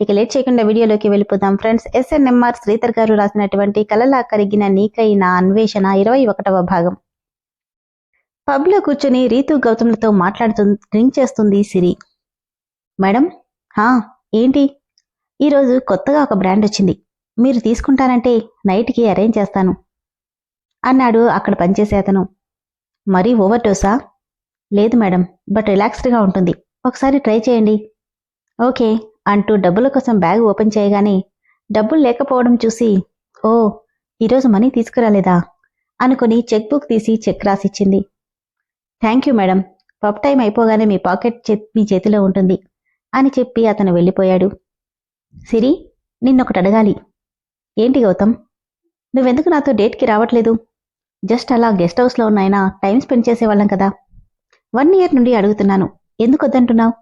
ఇక లేట్ చేయకుండా వీడియోలోకి వెళ్ళిపోదాం. ఫ్రెండ్స్ ఎస్ఎన్ఎంఆర్ శ్రీధర్ గారు రాసినటువంటి కలలా కరిగిన నీకైన అన్వేషణ ఇరవై ఒకటవ భాగం. పబ్లో కూర్చొని కూర్చుని రీతు గౌతమ్లతో మాట్లాడుతూ డ్రింక్ చేస్తుంది సిరి. మేడం హా ఏంటి? ఈరోజు కొత్తగా ఒక బ్రాండ్ వచ్చింది. మీరు తీసుకుంటానంటే నైట్కి అరేంజ్ చేస్తాను. అన్నాడు అక్కడ పనిచేసే అతను. మరీ ఓవర్ డోసా లేదు మేడం బట్ రిలాక్స్డ్గా ఉంటుంది. ఒకసారి ట్రై చేయండి. ఓకే. అంటూ డబ్బుల కోసం బ్యాగ్ ఓపెన్ చేయగానే డబ్బులు లేకపోవడం చూసి ఓ ఈరోజు మనీ తీసుకురాలేదా? అనుకుని చెక్ బుక్ తీసి చెక్ రాసిచ్చింది. థ్యాంక్ యూ మేడం పప్ టైం అయిపోగానే మీ పాకెట్ మీ చేతిలో ఉంటుంది అని చెప్పి అతను వెళ్ళిపోయాడు. సిరి నిన్నొకటి అడగాలి. ఏంటి గౌతమ్? నువ్వెందుకు నాతో డేట్కి రావట్లేదు? జస్ట్ అలా గెస్ట్ హౌస్లో ఉన్నాయినా టైం స్పెండ్ చేసేవాళ్ళం కదా. వన్ ఇయర్ నుండి అడుగుతున్నాను. ఎందుకు వద్దంటున్నావు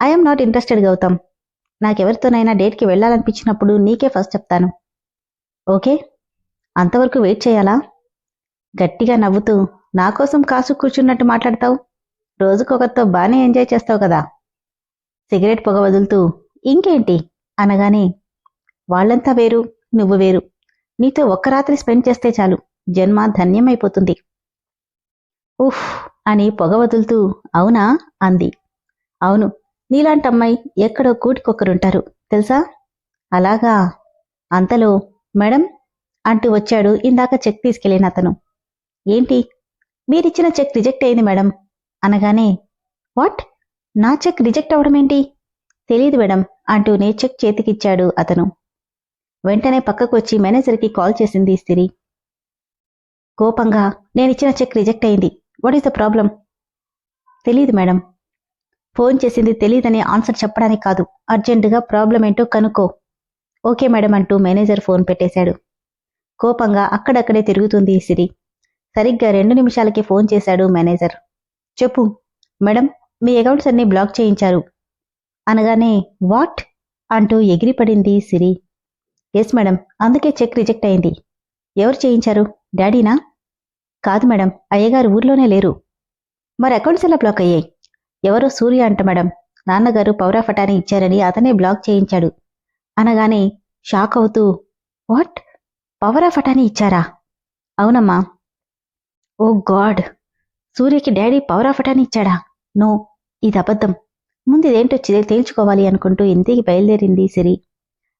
ఐఎమ్ నాట్ ఇంట్రెస్టెడ్ గౌతమ్ నాకెవరితోనైనా డేట్కి వెళ్ళాలనిపించినప్పుడు నీకే ఫస్ట్ చెప్తాను. ఓకే అంతవరకు వెయిట్ చేయాలా? గట్టిగా నవ్వుతూ నా కోసం కాసు కూర్చున్నట్టు మాట్లాడతావు? రోజుకొకరితో బాగానే ఎంజాయ్ చేస్తావు కదా? సిగరెట్ పొగ వదులుతూ ఇంకేంటి? అనగానే వాళ్ళంతా వేరు నువ్వు వేరు. నీతో ఒక్క రాత్రి స్పెండ్ చేస్తే చాలు. జన్మ ధన్యమైపోతుంది. ఉఫ్! అని పొగ వదులుతూ అవునా? అంది. అవును. నీలాంటి అమ్మాయి ఎక్కడో కూటికొక్కరుంటారు తెలుసా? అలాగా? అంతలో మేడం అంటూ వచ్చాడు ఇందాక చెక్ తీసుకెళ్ళిన అతను. ఏంటి? మీరిచ్చిన చెక్ రిజెక్ట్ అయింది మేడం. అనగానే వాట్? నా చెక్ రిజెక్ట్ అవడం ఏంటి తెలియదు మేడం అంటూనే చెక్ చేతికిచ్చాడు అతను. వెంటనే పక్కకు వచ్చి మేనేజర్కి కాల్ చేసింది సిరి. కోపంగా నేనిచ్చిన చెక్ రిజెక్ట్ అయింది. వాట్ ఈస్ ద ప్రాబ్లం తెలియదు మేడం. ఫోన్ చేసింది తెలియదని ఆన్సర్ చెప్పడానికి కాదు. అర్జెంటుగా ప్రాబ్లం ఏంటో కనుక్కో. ఓకే మేడం అంటూ మేనేజర్ ఫోన్ పెట్టేశాడు. కోపంగా అక్కడక్కడే తిరుగుతుంది సిరి. సరిగ్గా రెండు నిమిషాలకి ఫోన్ చేశాడు మేనేజర్. చెప్పు. మేడం మీ అకౌంట్స్ అన్ని బ్లాక్ చేయించారు. అనగానే వాట్? అంటూ ఎగిరిపడింది సిరి. ఎస్ మేడం అందుకే చెక్ రిజెక్ట్ అయింది. ఎవరు చేయించారు? డాడీనా? కాదు మేడం అయ్యగారు ఊర్లోనే లేరు. మరి అకౌంట్స్ ఎలా బ్లాక్ అయ్యాయి? ఎవరో సూర్య అంట మేడం. నాన్నగారు పౌరా ఫటాని ఇచ్చారని అతనే బ్లాక్ చేయించాడు. అనగానే షాక్ అవుతూ వాట్? పవరా ఫటాని ఇచ్చారా? అవునమ్మా. ఓ గాడ్! సూర్యకి డాడీ పవరా ఫటాని ఇచ్చాడా? నో ఇది అబద్ధం. ముందు ఇదేంటో తేల్చుకోవాలి అనుకుంటూ ఇంటికి బయలుదేరింది సిరి.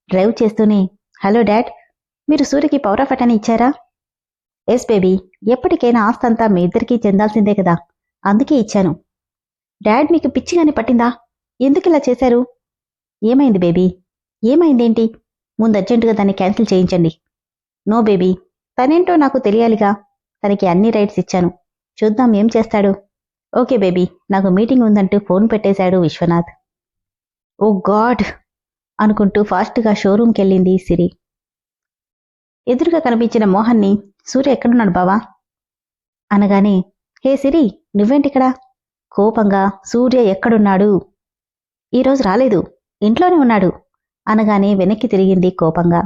డ్రైవ్ చేస్తూనే హలో డాడ్ మీరు సూర్యకి పవరా ఫటాని ఇచ్చారా? ఎస్ బేబీ ఎప్పటికైనా ఆస్తంతా మీ ఇద్దరికీ చెందాల్సిందే కదా. అందుకే ఇచ్చాను. డాడ్ మీకు పిచ్చిగానే పట్టిందా? ఎందుకు ఇలా చేశారు? ఏమైంది బేబీ? ఏమైందేంటి? ముందు అర్జెంటుగా దాన్ని క్యాన్సిల్ చేయించండి. No baby. తనేంటో నాకు తెలియాలిగా. తనకి అన్ని రైట్స్ ఇచ్చాను. చూద్దాం ఏం చేస్తాడు. Okay baby. నాకు మీటింగ్ ఉందంటూ ఫోన్ పెట్టేశాడు విశ్వనాథ్. ఓ గాడ్! అనుకుంటూ ఫాస్ట్గా షోరూంకి వెళ్ళింది సిరి. ఎదురుగా కనిపించిన మోహన్ని సూర్య ఎక్కడున్నాడు బావా? అనగానే హే సిరి నువ్వేంటిక్కడ? కోపంగా సూర్య ఎక్కడున్నాడు? ఈరోజు రాలేదు. ఇంట్లోనే ఉన్నాడు. అనగానే వెనక్కి తిరిగింది కోపంగా.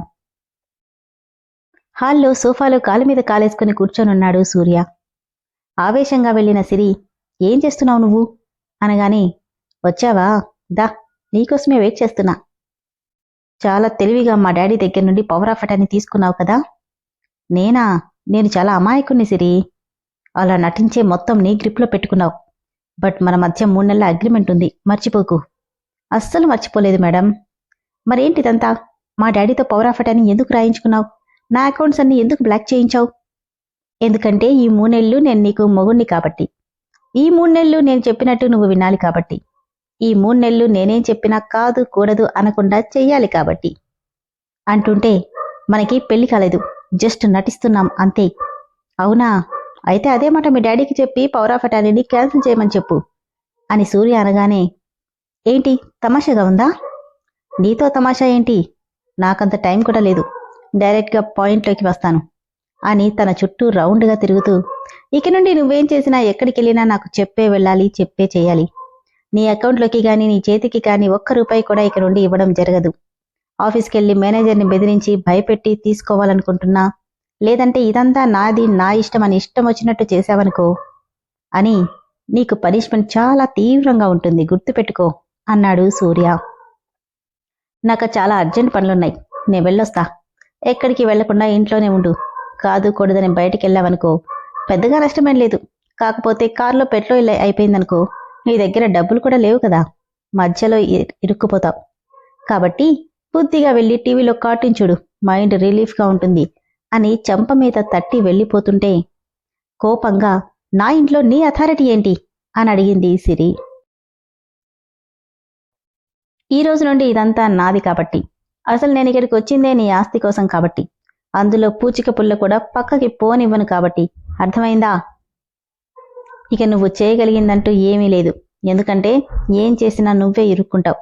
హాల్లో సోఫాలో కాలు మీద కాలేసుకుని కూర్చొనున్నాడు సూర్య. ఆవేశంగా వెళ్ళిన సిరి ఏం చేస్తున్నావు నువ్వు? అనగానే వచ్చావా? దా నీకోసమే వెయిట్ చేస్తున్నా. చాలా తెలివిగా మా డాడీ దగ్గర నుండి పవర్ ఆఫ్ అటాన్ని తీసుకున్నావు కదా? నేనా? నేను చాలా అమాయకుణ్ణి సిరి. అలా నటించే మొత్తం నీ గ్రిప్లో పెట్టుకున్నావు. బట్ మన మధ్య మూడు నెలల అగ్రిమెంట్ ఉంది. మర్చిపోకు. అస్సలు మర్చిపోలేదు మేడం. మరేంటిదంతా? మా డాడీతో పవర్ ఆఫ్ అటాన్ని ఎందుకు రాయించుకున్నావు? నా అకౌంట్స్ అన్ని ఎందుకు బ్లాక్ చేయించావు? ఎందుకంటే ఈ మూడేళ్ళు నేను నీకు మొగుణ్ణి కాబట్టి. ఈ మూడు నెలలు నేను చెప్పినట్టు నువ్వు వినాలి కాబట్టి. ఈ మూడు నెలలు నేనేం చెప్పినా కాదు కూడదు అనకుండా చెయ్యాలి కాబట్టి. అంటుంటే మనకి పెళ్ళి కాలేదు. జస్ట్ నటిస్తున్నాం అంతే. అవునా? అయితే అదే మాట మీ డాడీకి చెప్పి పవర్ ఆఫ్ అటార్నీని క్యాన్సిల్ చేయమని చెప్పు. అని సూర్య అనగానే ఏంటి? తమాషాగా ఉందా? నీతో తమాషా ఏంటి? నాకంత టైం కూడా లేదు. డైరెక్ట్గా పాయింట్లోకి వస్తాను. అని తన చుట్టూ రౌండ్గా తిరుగుతూ ఇక నుండి నువ్వేం చేసినా ఎక్కడికి వెళ్ళినా నాకు చెప్పే వెళ్ళాలి చెప్పే చేయాలి. నీ అకౌంట్లోకి కానీ నీ చేతికి కానీ ఒక్క రూపాయి కూడా ఇక నుండి ఇవ్వడం జరగదు. ఆఫీస్కి వెళ్ళి మేనేజర్ని బెదిరించి భయపెట్టి తీసుకోవాలనుకుంటున్నా లేదంటే ఇదంతా నాది నా ఇష్టం అని ఇష్టం వచ్చినట్టు చేశావనుకో. అని నీకు పనిష్మెంట్ చాలా తీవ్రంగా ఉంటుంది గుర్తుపెట్టుకో అన్నాడు సూర్య. నాకు చాలా అర్జెంట్ పనులున్నాయి నేను వెళ్ళొస్తా. ఎక్కడికి వెళ్ళకుండా ఇంట్లోనే ఉండు. కాదు కూడదని బయటికి వెళ్ళావనుకో. పెద్దగా నష్టమేం లేదు. కాకపోతే కారులో పెట్రోల్ అయిపోయిందనుకో. నీ దగ్గర డబ్బులు కూడా లేవు కదా. మధ్యలో ఇరుక్కుపోతావు. కాబట్టి బుద్ధిగా వెళ్ళి టీవీలో కార్టూన్ చూడు. మైండ్ రిలీఫ్గా ఉంటుంది. అని చెంప మీద తట్టి వెళ్ళిపోతుంటే కోపంగా నా ఇంట్లో నీ అథారిటీ ఏంటి? అని అడిగింది సిరి. ఈ రోజు నుండి ఇదంతా నాది కాబట్టి. అసలు నేను ఇక్కడికి వచ్చిందే నీ ఆస్తి కోసం కాబట్టి. అందులో పూచిక పుల్ల కూడా పక్కకి పోనివ్వను కాబట్టి. అర్థమైందా? ఇక నువ్వు చేయగలిగిందంటూ ఏమీ లేదు. ఎందుకంటే ఏం చేసినా నువ్వే ఇరుక్కుంటావు.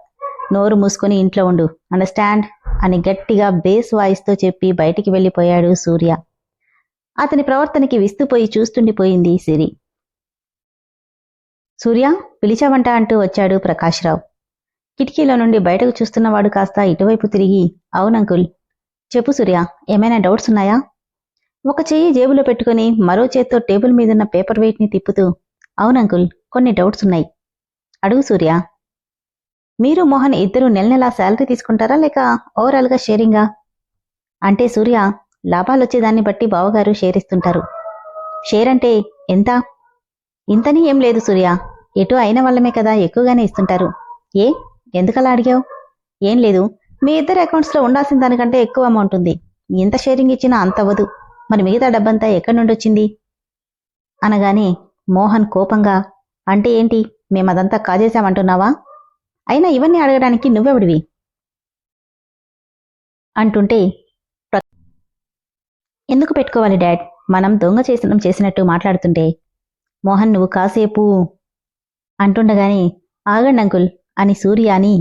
నోరు మూసుకొని ఇంట్లో ఉండు. అండర్స్టాండ్? అని గట్టిగా బేస్ వాయిస్తో చెప్పి బయటికి వెళ్ళిపోయాడు సూర్య. అతని ప్రవర్తనకి విస్తుపోయి చూస్తుండిపోయింది సిరి. సూర్య పిలిచావంట అంటూ వచ్చాడు ప్రకాశ్రావు. కిటికీలో నుండి బయటకు చూస్తున్నవాడు కాస్త ఇటువైపు తిరిగి అవునంకుల్ చెప్పు సూర్య ఏమైనా డౌట్స్ ఉన్నాయా? ఒక చెయ్యి జేబులో పెట్టుకుని మరో చేత్తో టేబుల్ మీదున్న పేపర్ వెయిట్ని తిప్పుతూ అవునంకుల్ కొన్ని డౌట్స్ ఉన్నాయి. అడుగు సూర్య. మీరు మోహన్ ఇద్దరు నెల నెలా శాలరీ తీసుకుంటారా లేక ఓవరాల్గా షేరింగా? అంటే సూర్య లాభాలు వచ్చేదాన్ని బట్టి బావగారు షేర్ ఇస్తుంటారు షేర్ అంటే ఎంత? ఇంతని ఏం లేదు సూర్య. ఎటు అయిన వాళ్ళమే కదా ఎక్కువగానే ఇస్తుంటారు. ఏ? ఎందుకలా అడిగావు? ఏం లేదు. మీ ఇద్దరి అకౌంట్స్లో ఉండాల్సిన దానికంటే ఎక్కువ అమౌంట్ ఉంది. ఎంత షేరింగ్ ఇచ్చినా అంత అవ్వదు. మరి మిగతా డబ్బంతా ఎక్కడి నుండి వచ్చింది అనగానే మోహన్ కోపంగా అంటే ఏంటి? మేమదంతా కాజేశామంటున్నావా? అయినా ఇవన్నీ అడగడానికి నువ్వెవడివి? అంటుంటే ఎందుకు పెట్టుకోవాలి డాడ్? మనం దొంగ చేసిన చేసినట్టు మాట్లాడుతుంటే. మోహన్ నువ్వు కాసేపు అంటుండగానే ఆగండి అంకుల్ అని సూర్య అని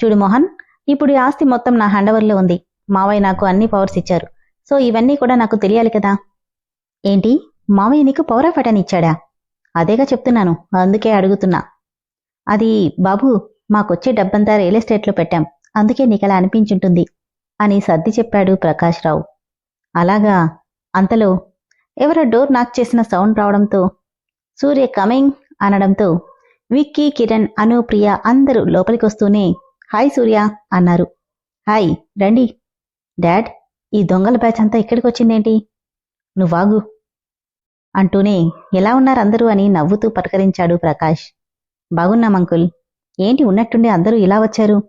చూడు మోహన్ ఇప్పుడు ఈ ఆస్తి మొత్తం నా హ్యాండవర్లో ఉంది. మావయ్య నాకు అన్ని పవర్స్ ఇచ్చారు. సో ఇవన్నీ కూడా నాకు తెలియాలి కదా. ఏంటి? మావయ్య నీకు పవర్ ఆఫ్ అటర్నీ ఇచ్చాడా? అదేగా చెప్తున్నాను అందుకే అడుగుతున్నా. అది బాబు మాకొచ్చే డబ్బంతా రియల్ ఎస్టేట్లో పెట్టాం. అందుకే నీకలా అనిపించుంటుంది అని సర్ది చెప్పాడు ప్రకాశ్రావు. అలాగా? అంతలో ఎవరో డోర్ నాక్ చేసిన సౌండ్ రావడంతో సూర్య కమింగ్ అనడంతో విక్కీ కిరణ్ అను ప్రియ అందరూ లోపలికొస్తూనే హాయ్ సూర్య అన్నారు. హాయ్ రండి. డాడ్ ఈ దొంగల బ్యాచ్ అంతా ఇక్కడికి వచ్చిందేంటి నువ్వాగు. అంటూనే ఎలా ఉన్నారందరూ అని నవ్వుతూ పలకరించాడు ప్రకాష్. బాగున్నాం అంకుల్. ఏంటి ఉన్నట్టుండి అందరూ ఇలా వచ్చారు?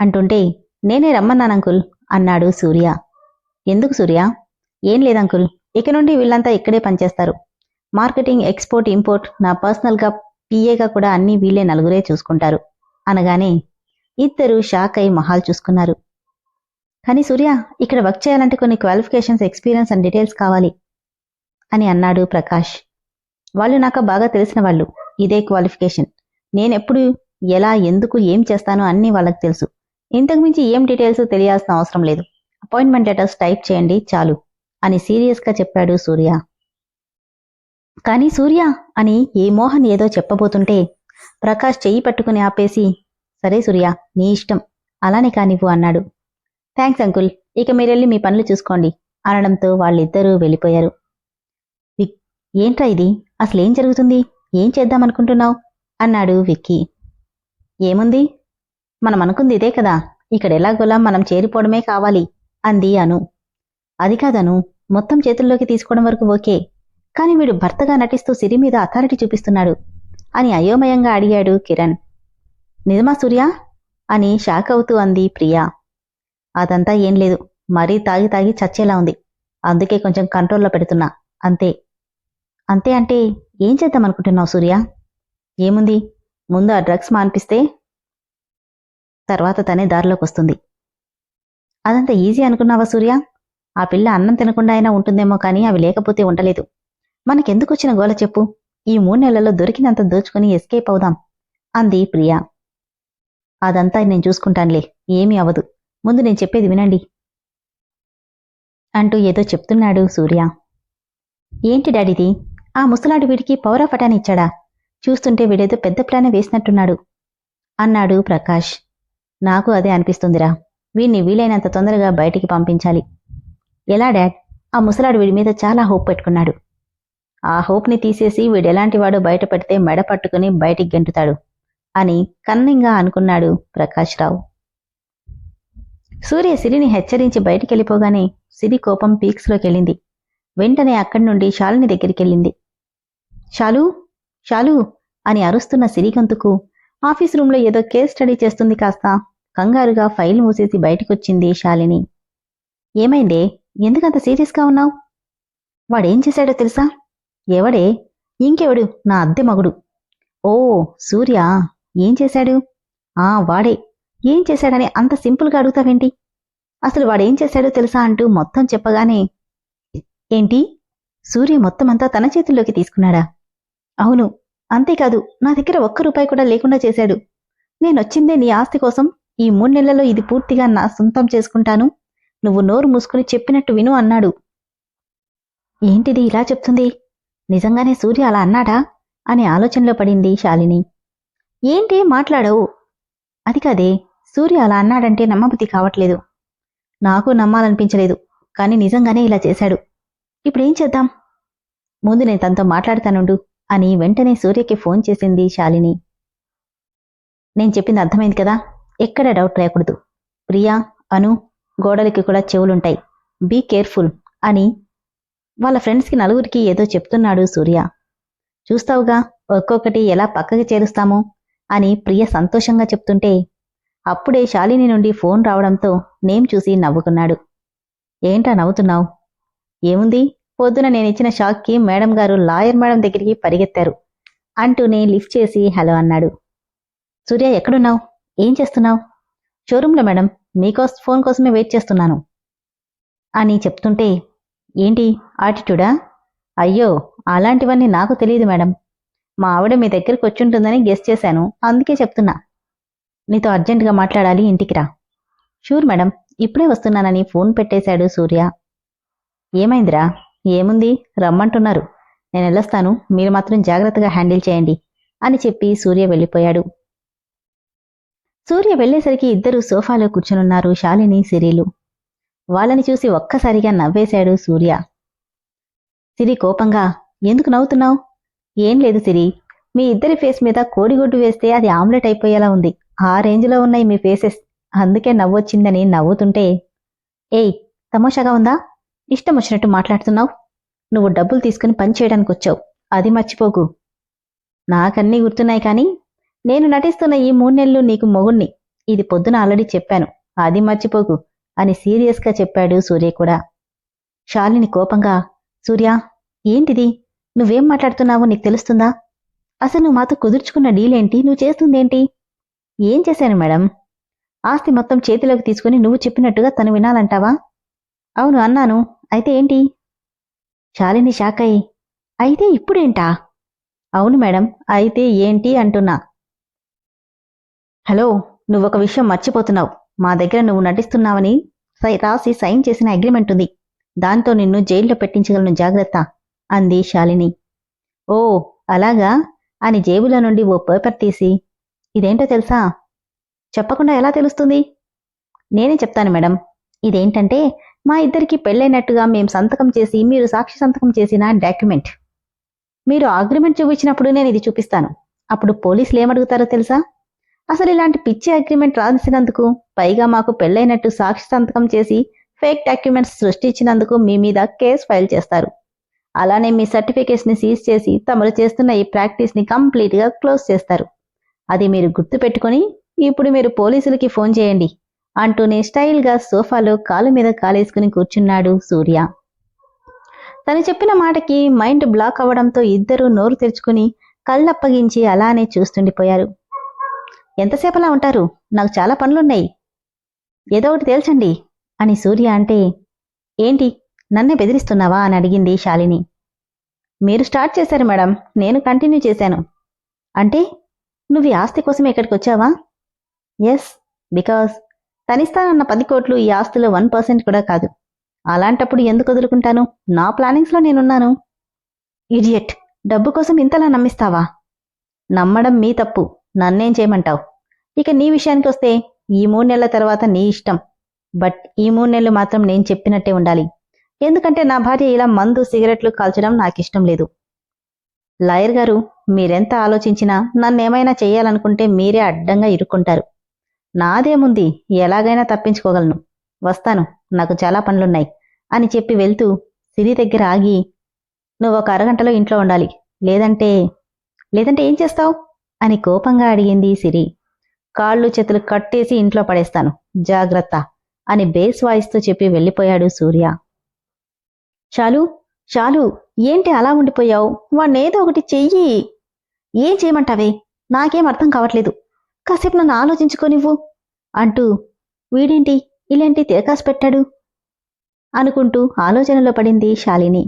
అంటుంటే నేనే రమ్మన్నాను అంకుల్ అన్నాడు సూర్య. ఎందుకు సూర్య? ఏం లేదంకుల్ ఇక నుండి వీళ్ళంతా ఇక్కడే పనిచేస్తారు. మార్కెటింగ్ ఎక్స్పోర్ట్ ఇంపోర్ట్ నా పర్సనల్గా పిఏగా కూడా అన్నీ వీళ్ళే నలుగురే చూసుకుంటారు. అనగానే ఇద్దరు షాక్ అయి మహాల్ చూసుకున్నారు. కానీ సూర్య ఇక్కడ వర్క్ చేయాలంటే కొన్ని క్వాలిఫికేషన్స్ ఎక్స్పీరియన్స్ అండ్ డీటెయిల్స్ కావాలి అని అన్నాడు ప్రకాష్. వాళ్ళు నాకు బాగా తెలిసిన వాళ్ళు. ఇదే క్వాలిఫికేషన్. నేనెప్పుడు ఎలా ఎందుకు ఏం చేస్తానో అన్నీ వాళ్ళకి తెలుసు. ఇంతకుమించి ఏం డీటెయిల్స్ తెలియాల్సిన అవసరం లేదు. అపాయింట్మెంట్ లెటర్స్ టైప్ చేయండి చాలు అని సీరియస్గా చెప్పాడు సూర్య. కానీ సూర్య అని ఏ మోహన్ ఏదో చెప్పబోతుంటే ప్రకాష్ చెయ్యి పట్టుకుని ఆపేసి సరే సూర్య నీ ఇష్టం అలానే కానివ్వు అన్నాడు. థ్యాంక్స్ అంకుల్ ఇక మీరెళ్ళి మీ పనులు చూసుకోండి అనడంతో వాళ్ళిద్దరూ వెళ్ళిపోయారు. విక్ ఏంట్రా ఇది? అసలేం జరుగుతుంది? ఏం చేద్దామనుకుంటున్నావు? అన్నాడు విక్కీ. ఏముంది? మనం అనుకుంది ఇదే కదా. ఇక్కడ ఎలాగోలా మనం చేరిపోవడమే కావాలి అంది అను. అది కాదను. మొత్తం చేతుల్లోకి తీసుకోవడం వరకు ఓకే. కాని వీడు భర్తగా నటిస్తూ సిరి మీద అథారిటీ చూపిస్తున్నాడు అని అయోమయంగా అడిగాడు కిరణ్. నిజమా సూర్య? అని షాక్ అవుతూ అంది ప్రియా. అదంతా ఏం లేదు. మరీ తాగి తాగి చచ్చేలా ఉంది. అందుకే కొంచెం కంట్రోల్లో పెడుతున్నా. అంతే. అంతే అంటే ఏం చేద్దామనుకుంటున్నావు సూర్య? ఏముంది? ముందు ఆ డ్రగ్స్ మాన్పిస్తే తర్వాత తనే దారిలోకి వస్తుంది. అదంతా ఈజీ అనుకున్నావా సూర్య? ఆ పిల్ల అన్నం తినకుండా అయినా ఉంటుందేమో కానీ అవి లేకపోతే ఉండలేదు. మనకెందుకు వచ్చిన గోల చెప్పు? ఈ మూడు నెలల్లో దొరికినంత దోచుకుని ఎస్కేప్ అవుదాం. అంది ప్రియా. అదంతా నేను చూసుకుంటానులే. ఏమీ అవదు ముందు నేను చెప్పేది వినండి. అంటూ ఏదో చెప్తున్నాడు సూర్య. ఏంటి డాడీది? ఆ ముసలాడు వీడికి పవర్ ఆఫ్ అటాన్ ఇచ్చాడా? చూస్తుంటే వీడేదో పెద్ద ప్లాన్ వేసినట్టున్నాడు. అన్నాడు ప్రకాష్. నాకు అదే అనిపిస్తుందిరా. వీణ్ణి వీలైనంత తొందరగా బయటికి పంపించాలి. ఎలా డాడ్? ఆ ముసలాడు వీడి మీద చాలా హోప్ పెట్టుకున్నాడు. ఆ హోప్ని తీసేసి వీడెలాంటి వాడు బయట పెడితే మెడ పట్టుకుని బయటికి గెంటుతాడు అని కన్నింగా అనుకున్నాడు ప్రకాష్ రావు సూర్య సిరిని హెచ్చరించి బయటికెళ్ళిపోగానే సిరి కోపం పీక్స్లోకెళ్ళింది. వెంటనే అక్కడి నుండి శాలిని దగ్గరికెళ్ళింది. శాలు శాలు అని అరుస్తున్న సిరిగంతుకు ఆఫీస్ రూంలో ఏదో కేస్ స్టడీ చేస్తుంది కాస్త కంగారుగా ఫైల్ మూసేసి బయటికొచ్చింది శాలిని. ఏమైందే? ఎందుకంత సీరియస్గా ఉన్నావు? వాడేం చేశాడో తెలుసా? ఎవడే? ఇంకెవడు? నా అద్దె మగుడు. ఓ సూర్య ఏం చేశాడు? ఆ వాడే. ఏం చేశాడని అంత సింపుల్గా అడుగుతావేంటి? అసలు వాడేం చేశాడో తెలుసా అంటూ మొత్తం చెప్పగానే ఏంటి? సూర్య మొత్తం అంతా తన చేతుల్లోకి తీసుకున్నాడా? అవును అంతేకాదు నా దగ్గర ఒక్క రూపాయి కూడా లేకుండా చేశాడు. నేనొచ్చిందే నీ ఆస్తి కోసం ఈ మూడు నెలల్లో ఇది పూర్తిగా నా సొంతం చేసుకుంటాను. నువ్వు నోరు మూసుకుని చెప్పినట్టు విను అన్నాడు. ఏంటిది ఇలా చెప్తుంది? నిజంగానే సూర్య అలా అన్నాడా? అనే ఆలోచనలో పడింది శాలిని. ఏంటి మాట్లాడవు? అది కాదే సూర్య అలా అన్నాడంటే నమ్మబుద్ధి కావట్లేదు. నాకు నమ్మాలనిపించలేదు కానీ నిజంగానే ఇలా చేశాడు. ఇప్పుడేం చేద్దాం? ముందు నేను తనతో మాట్లాడతానుండు. అని వెంటనే సూర్యకి ఫోన్ చేసింది శాలిని. నేను చెప్పింది అర్థమైంది కదా? ఎక్కడ డౌట్ లేకూడదు ప్రియా అను గోడలకి కూడా చెవులుంటాయి. బీ కేర్ఫుల్ అని వాళ్ళ ఫ్రెండ్స్కి నలుగురికి ఏదో చెప్తున్నాడు సూర్య. చూస్తావుగా ఒక్కొక్కటి ఎలా పక్కకి చేరుస్తామో అని ప్రియ సంతోషంగా చెప్తుంటే అప్పుడే శాలిని నుండి ఫోన్ రావడంతో నేమ్ చూసి నవ్వుకున్నాడు. ఏంటా నవ్వుతున్నావు? ఏముంది? పొద్దున నేనిచ్చిన షాక్కి మేడం గారు లాయర్ మేడం దగ్గరికి పరిగెత్తారు. అంటూనే లిఫ్ట్ చేసి హలో అన్నాడు. సూర్య ఎక్కడున్నావు? ఏం చేస్తున్నావు? షోరూంలో మేడం. మీకోస్ ఫోన్ కోసమే వెయిట్ చేస్తున్నాను. అని చెప్తుంటే ఏంటి? ఆటిట్యూడా? అయ్యో అలాంటివన్నీ నాకు తెలియదు మేడం. మా ఆవిడ మీ దగ్గరికి వచ్చుంటుందని గెస్ చేశాను. అందుకే చెప్తున్నా. నీతో అర్జెంటుగా మాట్లాడాలి ఇంటికి రా. Sure madam. ఇప్పుడే వస్తున్నానని ఫోన్ పెట్టేశాడు సూర్య. ఏమైందిరా? ఏముంది? రమ్మంటున్నారు. నేను వెళ్ళొస్తాను. మీరు మాత్రం జాగ్రత్తగా హ్యాండిల్ చేయండి అని చెప్పి సూర్య వెళ్ళిపోయాడు. సూర్య వెళ్ళేసరికి ఇద్దరు సోఫాలో కూర్చునున్నారు శాలిని సిరిలు. వాళ్ళని చూసి ఒక్కసారిగా నవ్వేశాడు సూర్య. సిరి కోపంగా ఎందుకు నవ్వుతున్నావు? ఏం లేదు సిరి. మీ ఇద్దరి ఫేస్ మీద కోడిగుడ్డు వేస్తే అది ఆమ్లెట్ అయిపోయేలా ఉంది. ఆ రేంజ్లో ఉన్నాయి మీ ఫేసెస్. అందుకే నవ్వొచ్చిందని నవ్వుతుంటే ఏయ్ తమాషాగా ఉందా? ఇష్టం వచ్చినట్టు మాట్లాడుతున్నావు? నువ్వు డబ్బులు తీసుకుని పని చేయడానికి వచ్చావు అది మర్చిపోకు. నాకన్నీ గుర్తున్నాయి కానీ నేను నటిస్తున్న ఈ మూడు నెలలు నీకు మొగుణ్ణి. ఇది పొద్దున ఆల్రెడీ చెప్పాను. అది మర్చిపోకు అని సీరియస్గా చెప్పాడు సూర్య కూడా. శాలిని కోపంగా సూర్య ఏంటిది? నువ్వేం మాట్లాడుతున్నావో నీకు తెలుస్తుందా? అసలు నువ్వు మాతో కుదుర్చుకున్న డీలేంటి? నువ్వు చేస్తుందేంటి? ఏం చేశాను మేడం? ఆస్తి మొత్తం చేతిలోకి తీసుకుని నువ్వు చెప్పినట్టుగా తను వినాలంటావా? అవును అన్నాను. అయితే ఏంటి? శాలిని షాక్ అయ్యి అయితే ఇప్పుడేంటా? అవును మేడం అయితే ఏంటి? అంటున్నా. హలో నువ్వొక విషయం మర్చిపోతున్నావు. మా దగ్గర నువ్వు నటిస్తున్నావని సై- రాసి సైన్ చేసిన అగ్రిమెంట్ ఉంది. దాంతో నిన్ను జైల్లో పెట్టించగలను జాగ్రత్త అంది శాలిని. ఓ అలాగా? అని జేబులో నుండి ఓ పేపర్ తీసి ఇదేంటో తెలుసా? చెప్పకుండా ఎలా తెలుస్తుంది? నేనే చెప్తాను మేడం. ఇదేంటంటే మా ఇద్దరికి పెళ్ళైనట్టుగా మేము సంతకం చేసి మీరు సాక్షి సంతకం చేసిన డాక్యుమెంట్. మీరు అగ్రిమెంట్ చూపించినప్పుడు నేను ఇది చూపిస్తాను. అప్పుడు పోలీసులు ఏమడుగుతారో తెలుసా? అసలు ఇలాంటి పిచ్చి అగ్రిమెంట్ రాసినందుకు పైగా మాకు పెళ్ళైనట్టు సాక్షి సంతకం చేసి ఫేక్ డాక్యుమెంట్స్ సృష్టించినందుకు మీ మీద కేసు ఫైల్ చేస్తారు. అలానే మీ సర్టిఫికేట్స్ని సీజ్ చేసి తమరు చేస్తున్న ఈ ప్రాక్టీస్ని కంప్లీట్గా క్లోజ్ చేస్తారు. అది మీరు గుర్తు పెట్టుకొని ఇప్పుడు మీరు పోలీసులకి ఫోన్ చేయండి. అంటూనే స్టైల్గా సోఫాలో కాలు మీద కాలేసుకుని కూర్చున్నాడు సూర్య. తను చెప్పిన మాటకి మైండ్ బ్లాక్ అవ్వడంతో ఇద్దరూ నోరు తెరుచుకుని కళ్ళప్పగించి అలానే చూస్తుండిపోయారు. ఎంతసేపలా ఉంటారు? నాకు చాలా పనులున్నాయి. ఏదో ఒకటి తేల్చండి అని సూర్య అంటే ఏంటి? నన్నే బెదిరిస్తున్నావా? అని అడిగింది శాలిని. మీరు స్టార్ట్ చేశారు మేడం. నేను కంటిన్యూ చేశాను. అంటే? నువ్వు ఆస్తి కోసం ఇక్కడికి వచ్చావా? ఎస్ బికాస్ తనిస్తానన్న పది కోట్లు ఈ ఆస్తిలో వన్ పర్సెంట్ కూడా కాదు. అలాంటప్పుడు ఎందుకు వదులుకుంటాను? నా ప్లానింగ్స్లో నేనున్నాను. ఇడియట్! డబ్బు కోసం ఇంతలా నమ్మిస్తావా? నమ్మడం మీ తప్పు. నన్నేం చేయమంటావు? ఇక నీ విషయానికి వస్తే ఈ మూడు నెలల తర్వాత నీ ఇష్టం. బట్ ఈ మూడు నెలలు మాత్రం నేను చెప్పినట్టే ఉండాలి. ఎందుకంటే నా భార్య ఇలా మందు సిగరెట్లు కాల్చడం నాకిష్టం లేదు. లాయర్ గారు మీరెంత ఆలోచించినా నన్నేమైనా చేయాలనుకుంటే మీరే అడ్డంగా ఇరుక్కుంటారు. నాదేముంది? ఎలాగైనా తప్పించుకోగలను. వస్తాను. నాకు చాలా పనులున్నాయి అని చెప్పి వెళ్తూ సిరి దగ్గర ఆగి నువ్వు ఒక అరగంటలో ఇంట్లో ఉండాలి. లేదంటే లేదంటే ఏం చేస్తావు? అని కోపంగా అడిగింది సిరి. కాళ్ళు చేతులు కట్టేసి ఇంట్లో పడేస్తాను. జాగ్రత్త అని బేస్ వాయిస్తో చెప్పి వెళ్ళిపోయాడు సూర్య. చాలు చాలు. ఏంటి అలా ఉండిపోయావు? వాణ్ణేదో ఒకటి చెయ్యి. ఏం చేయమంటావే? నాకేం అర్థం కావట్లేదు. కాసేపు నన్ను ఆలోచించుకోనివ్వు అంటూ వీడేంటి ఇలాంటి తిరకాసు పెట్టాడు? అనుకుంటూ ఆలోచనలో పడింది శాలిని.